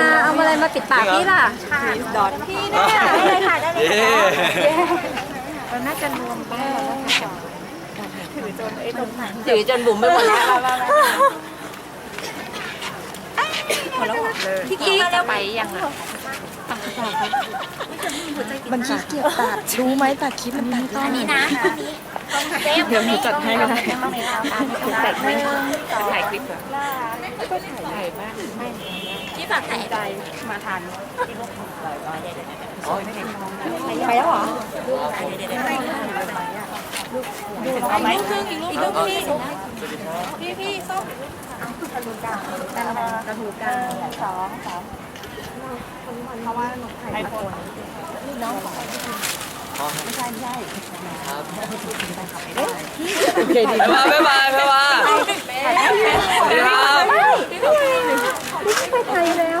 มาเอาอะไรมาปิดปากพี่ล่ะดอดพี่เนี่ยได้เลยค่ะได้เลยเย้เราน่าจะรวมกันถือจนไอ้ตรงไหนถือจนบุ๋มไปหมดแล้วพี่กิ๊กจะไปยังอะมันขี้เกียจตัดรู้ไหมตัดคลิปมันตัดยากอันนี้นะเดี๋ยวหนูจัดให้ก็ได้แต่งไม่ถ่ายคลิปเหรอ ถ่ายบ้างไม่พี่ฝากถ่ายใจมาทานไปแล้วเหรอเอาไหมครึ่งอีกลูกอีกลูกพี่พี่พี่ส้มกระทูกลางกระทูกลางสองสามเพราะว่าหนูถ่ายคนน้องของไม่ใช่ไม่ใช่บ๊ายบายบ๊ายบายบ๊ายบายสวัสดีครับไปไทยแล้ว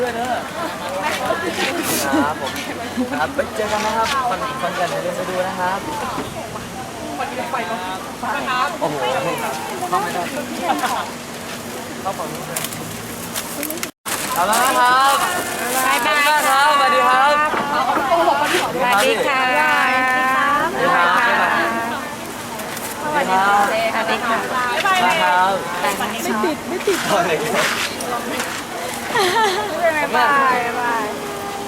ด้วยเนอะครับผมครับไปเจอกันนะครับคอนคอนกันอย่าลืมไปดูนะครับวันนี้ไปครับโอ้โหเข้าไม่ได้เข้าฝั่งนู้นเลยเอาล้วนะครับบายบายครับสวัสดีครับสวัสดีค่ะสวัสดีครับสวัสดีครับสวัสดีค่ะบ๊ายบายครับไม่ติดไม่ติด อ